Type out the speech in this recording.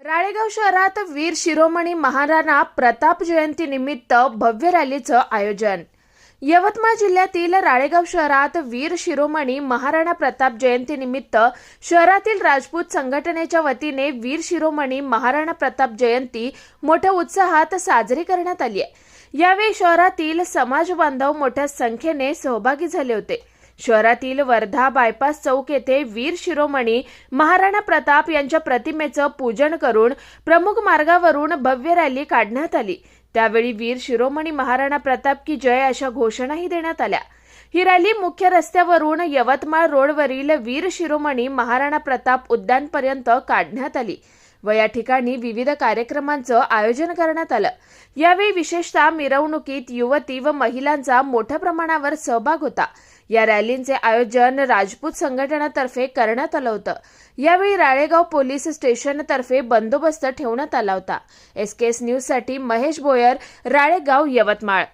राळेगाव शहरात वीर शिरोमणी महाराणा प्रताप जयंती निमित्त भव्य रॅलीचं आयोजन. यवतमाळ जिल्ह्यातील राळेगाव शहरात वीर शिरोमणी महाराणा प्रताप जयंती निमित्त शहरातील राजपूत संघटनेच्या वतीने वीर शिरोमणी महाराणा प्रताप जयंती मोठ्या उत्साहात साजरी करण्यात आली आहे. यावेळी शहरातील समाज बांधव मोठ्या संख्येने सहभागी झाले होते. शहरातील वर्धा बायपास चौक येथे वीर शिरोमणी महाराणा प्रताप यांच्या प्रतिमेचं पूजन करून प्रमुख मार्गावरून भव्य रॅली काढण्यात आली. त्यावेळी वीर शिरोमणी महाराणा प्रताप की जय अशा घोषणाही देण्यात आल्या. ही रॅली मुख्य रस्त्यावरून यवतमाळ रोडवरील वीर शिरोमणी महाराणा प्रताप उद्यानपर्यंत काढण्यात आली. व या ठिकाणी विविध कार्यक्रमांचं आयोजन करण्यात आलं. यावेळी विशेषतः मिरवणुकीत युवती व महिलांचा मोठ्या प्रमाणावर सहभाग होता. या रॅलींचे आयोजन राजपूत संघटनातर्फे करण्यात आलं होतं. यावेळी राळेगाव पोलीस स्टेशनतर्फे बंदोबस्त ठेवण्यात आला होता. एस केस न्यूजसाठी महेश बोयर राळेगाव यवतमाळ.